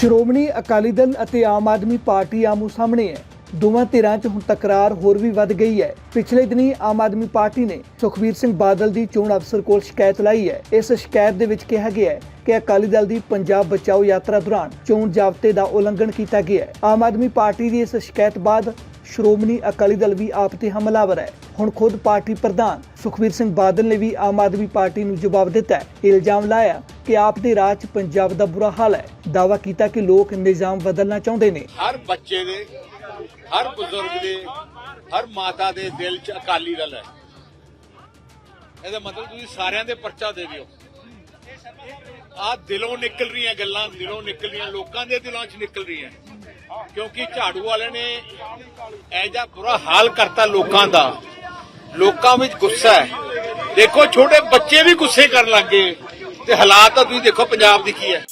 ਸ਼੍ਰੋਮਣੀ ਅਕਾਲੀ ਦਲ ਅਤੇ ਆਮ ਆਦਮੀ ਪਾਰਟੀ ਆਮੋ ਸਾਹਮਣੇ ਹੈ। ਦੋਵਾਂ ਧਿਰਾਂ 'ਚ ਹੁਣ ਤਕਰਾਰ ਹੋਰ ਵੀ ਵੱਧ ਗਈ ਹੈ। ਪਿਛਲੇ ਦਿਨੀ ਆਮ ਆਦਮੀ ਪਾਰਟੀ ਨੇ ਸੁਖਬੀਰ ਸਿੰਘ ਬਾਦਲ ਦੀ ਚੋਣ ਅਫਸਰ ਕੋਲ ਸ਼ਿਕਾਇਤ ਲਾਈ ਹੈ। ਇਸ ਸ਼ਿਕਾਇਤ ਦੇ ਵਿੱਚ ਕਿਹਾ ਗਿਆ ਹੈ ਕਿ ਅਕਾਲੀ ਦਲ ਦੀ ਪੰਜਾਬ ਬਚਾਓ ਯਾਤਰਾ ਦੌਰਾਨ ਚੋਣ ਜ਼ਾਬਤੇ ਦਾ ਉਲੰਘਣ ਕੀਤਾ ਗਿਆ ਹੈ। ਆਮ ਆਦਮੀ ਪਾਰਟੀ ਦੀ ਇਸ ਸ਼ਿਕਾਇਤ ਬਾਅਦ ਸ਼੍ਰੋਮਣੀ ਅਕਾਲੀ ਦਲ ਵੀ ਆਪ ਤੇ ਹਮਲਾਵਰ ਹੈ। ਹੁਣ ਖੁਦ ਪਾਰਟੀ ਪ੍ਰਧਾਨ ਸੁਖਬੀਰ ਸਿੰਘ ਬਾਦਲ ਨੇ ਵੀ ਆਮ ਆਦਮੀ ਪਾਰਟੀ ਨੂੰ ਜਵਾਬ ਦਿੱਤਾ ਹੈ। ਇਲਜ਼ਾਮ ਲਾਇਆ ਕਿ ਆਪ ਦੇ ਰਾਜ 'ਚ ਪੰਜਾਬ ਦਾ ਬੁਰਾ ਹਾਲ ਹੈ। ਦਾਅਵਾ ਕੀਤਾ ਕਿ ਲੋਕ ਨਿਜ਼ਾਮ ਬਦਲਣਾ ਚਾਹੁੰਦੇ ਨੇ। ਹਰ ਬੱਚੇ ਦੇ, ਹਰ ਬਜ਼ੁਰਗ ਦੇ, ਹਰ ਮਾਤਾ ਦੇ ਦਿਲ 'ਚ ਅਕਾਲੀ ਦਲ ਹੈ। ਇਹਦਾ ਮਤਲਬ ਤੁਸੀਂ ਸਾਰਿਆਂ ਦੇ ਪਰਚਾ ਦੇ ਦਿਓ। ਆ ਦਿਲੋਂ ਨਿਕਲ ਰਹੀਆਂ ਗੱਲਾਂ, ਦਿਲੋਂ ਨਿਕਲ ਰਹੀਆਂ, ਲੋਕਾਂ ਦੇ ਦਿਲਾਂ 'ਚ ਨਿਕਲ ਰਹੀਆਂ। ਕਿਉਂਕਿ ਝਾੜੂ ਵਾਲੇ ਨੇ ਐਜਾ ਬੁਰਾ ਹਾਲ ਕਰਤਾ ਲੋਕਾਂ ਦਾ। ਲੋਕਾਂ ਵਿੱਚ ਗੁੱਸਾ ਹੈ। ਦੇਖੋ, ਛੋਟੇ ਬੱਚੇ ਵੀ ਗੁੱਸੇ ਕਰਨ ਲੱਗੇ ਤੇ ਹਾਲਾਤ ਤਾਂ ਤੁਸੀਂ ਦੇਖੋ ਪੰਜਾਬ ਦੀ ਕੀ ਹੈ।